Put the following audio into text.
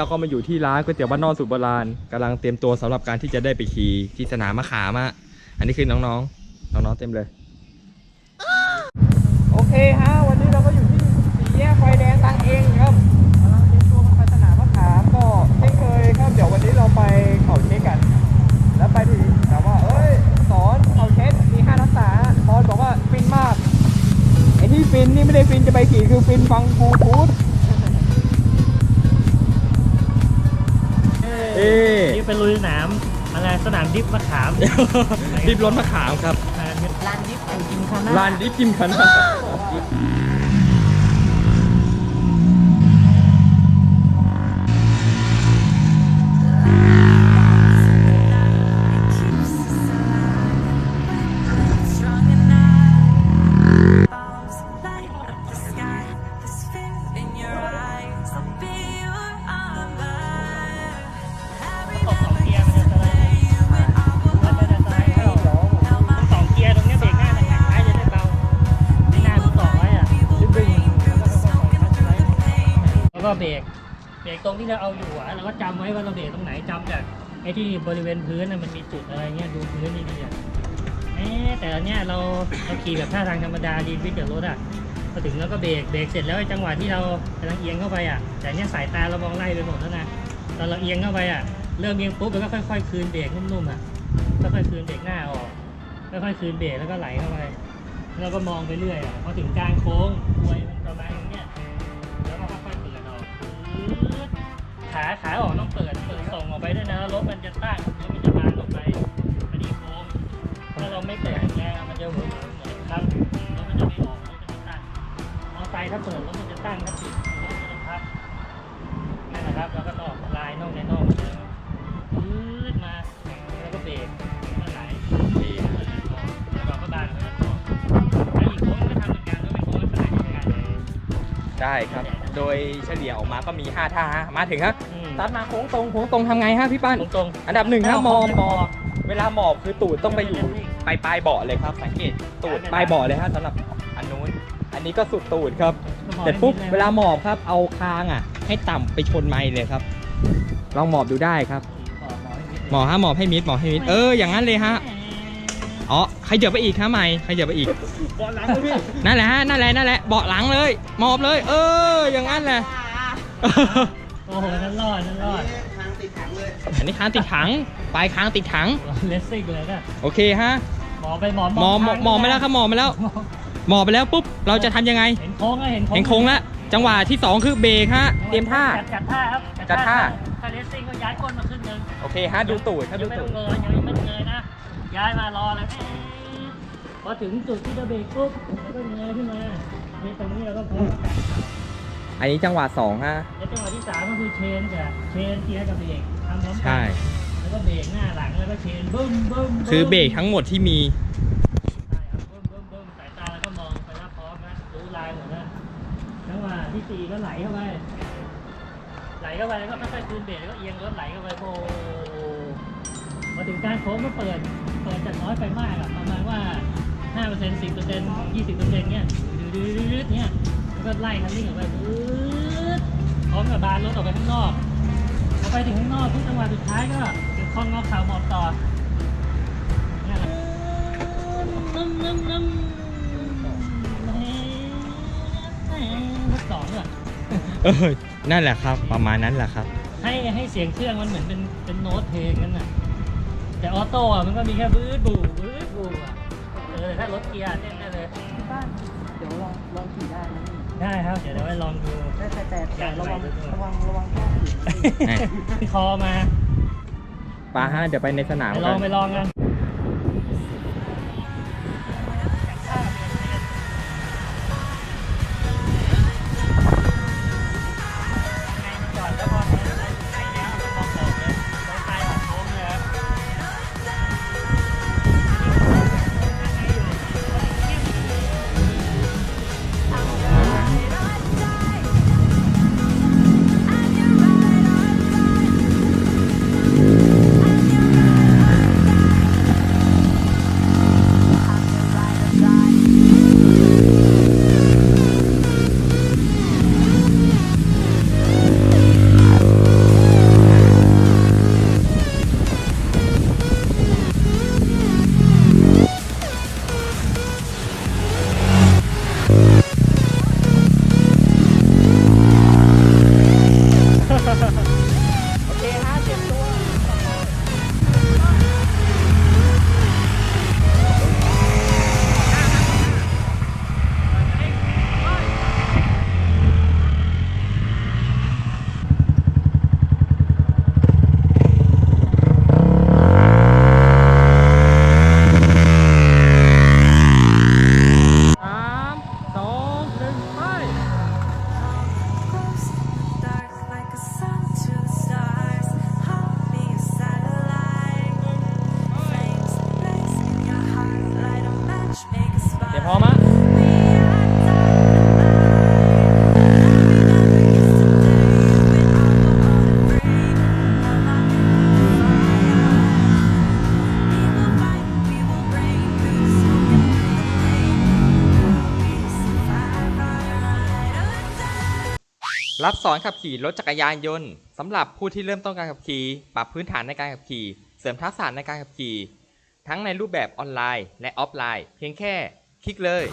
นี้เราก็มาอยู่ที่ร้านก๋วยเตี๋ยวบ้านนอกสูตรโบราณกำลังเตรียมตัวสำหรับการที่จะได้ไปขี่ที่สนามมะขามอะอันนี้คือน้องๆ น้องๆเต็มเลย โอเคฮะวันนี้เราก็อยู่ที่สี่แยกไฟแดงตังเองครับกำลังเตรียมตัวกันไปสนามมะขามก็เช่นเคยครับเดี๋ยววันนี้เราไปเขาเช็คกัน แล้วไปถึงถามว่าเอ้ยสอนเขาเช็คมีห้านักษาบอลบอกว่าฟินมากไอที่ฟินนี่ไม่ได้ฟินจะไปขี่คือฟินฟังบะนี่เป็นลุยสนามอะไรสนามดิฟมะขาม ดิบรถมะขามครับอ่าร้านดิฟของกินคาน่าร้านดิบกิมคัน ก็เบรกเบรกตรงที่เราเอาอยู่อะเราก็จำไว้ว่าเราเบรกตรงไหนจำจากไอ้ที่บริเวณพื้นน่ะมันมีจุดอะไรเงี้ยดูพื้นดีๆอะเอ๊ะแต่เนี้ยเราเราขี่แบบท่าทางธรรมดาดีวิดเดอร์รถอะพอถึงแล้วก็เบรกเบรกเสร็จแล้วไอ้จังหวะที่เรากำลังเอียงเข้าไปอะแต่เนี้ยสายตาเรามองไล่ไปหมดแล้วนะตอนเราเอียงเข้าไปอะเริ่มเอียงปุ๊บมันก็ค่อยๆคืนเบรกนุ่มๆอะค่อยๆคืนเบรกหน้าออกค่อยๆคืนเบรกแล้วก็ไหลเข้าไปแล้วก็มองไปเรื่อยอะพอถึงกลางโค้งกลวยมันประมาณ ขาขาออกต้องเปิดเปิดส่งออกไปด้วยนะรถมันจะตั้งรถมันจะบานออกไปพอดีโค้งถ้าเราไม่เปิดแง่มันจะเหมือนเหมือนครับรถมันจะไม่ออกรถจะไม่ตั้งมอไซค์ถ้าเปิดรถมันจะตั้งถ้าปิดรถมันจะพับนั่นแหละครับแล้วก็ต่อลายนอกในนอก ได้ครับ โดยเฉลี่ยออกมาก็มี 5 ท่าฮะมาถึงครับอืมตัดมาโค้งตรงโค้งตรงทำไงฮะพี่ปั้นตรงอันดับหนึ่งฮะมอบมอบๆเวลาหมอบคือตูดต้องไปอยู่ปลายปลายเบาะเลยครับ สังเกตตูดปลายเบาะเลยฮะสำหรับอันนู้น อันนี้ก็สุดตูดครับเสร็จปุ๊บเวลาหมอบครับเอาคางอะ ให้ต่ำไปชนไม้เลยครับ ลองหมอบดูได้ครับ หมอบฮะหมอบให้มิดหมอบให้มิดเอออย่างนั้นเลยฮะ อ๋อใครเดี๋ยวไปอีกฮะไม่ใครเดี๋ยวไปอีก บอลหลังเลยพี่นั่นแหละฮะนั่นแหละนั่นแหละเบาะหลังเลยหมอบเลย เออ อย่างนั้นแหละ โอ้โหนั่นรอดนั่นรอดอันนี้ค้างติดถังปลายค้างติดถัง เลสซิ่งเลยนะโอเคฮะหมอไปหมอหมอบหมอบหมอบไปแล้วครับหมอบไปแล้ว หมอบไปแล้วปุ๊บเราจะทำยังไง เห็นโค้งแล้วเห็นโค้งเห็นโค้งแล้วจังหวะที่สองคือเบรกฮะเตรียมท่า จัดจัดท่าครับจัดท่า ถ้าเลสซิ่งก็ย้ายก้นมาครึ่งหนึงโอเคฮะดูตูดครับยัดูงไม่ตูต้อดงเงยยังไม่ต้องเง ยนะย้ายมารอเลยเอ๊ะพอถึงจุดที่จะเบรกปุ๊บแล้วก็เงยขึ้นมานี่ตรงนี้เราก็โค้งอันนี้จังหวะสองฮะแล้วจังหวะที่สามก็คือเชนกับเชนเกียร์กับเบรกทำพร้อมกัใช่แล้วก็เบรกหน้าหลังแล้วก็เชนบึ้มบึ้มบึ้มคือเบรกทั้งหมดที่มี ใช่ครับบึ้มบึ้มบึ้มสายตาแล้วก็มองไปว่าพร้อมนะรู้ลายหมดแล้วจังหวะที่สี่ก็ไหลเข้าไปไหลเข้าไปแล้วก็ค่อยๆคืนเบรกแล้วก็เอียงรถไหลเข้าไปโอ้ พอถึงการโค้งก็เปิด เปิดจากน้อยไปมากอะประมาณว่า 5% 10% 20%เนี้ยดืดๆเนี่ยแล้วก็ไล่คันเร่งออกไปดืดพร้อมกับบานรถออกไปข้างนอกพอไปถึงข้างนอกทุกจังหวะสุดท้ายก็ถึงคล้องงอเข่าหมอบต่อเนี่แหละน้ำน้ำน้ำรถสองอะเออนั่นแหละครับ ประมาณนั้นแหละครับ ให้ให้เสียงเครื่องมันเหมือนเป็นเป็นโน้ตเพลงนั่นน่ะ แต่ออโต้อะมันก็มีแค่บื้อบูบื้อบูอะเออถ้ารถเกียร์เต้นได้เลยที่บ้านเดี๋ยวลองลองขี่ได้นะนี่ได้ครับ เดี๋ยวเดี๋ยวไปลองดู แต่แต่แต่แต่ระวังได้ได้ระวังระวังข้อขี่ คอมาปาฮะเดี๋ยวไปในสนามไปลกัองนไปลองกัน รับสอนขับขี่รถจักรยานยนต์สำหรับผู้ที่เริ่มต้นการขับขี่ปรับพื้นฐานในการขับขี่ เสริมทักษะในการขับขี่ ทั้งในรูปแบบออนไลน์และออฟไลน์ เพียงแค่ คลิกเลย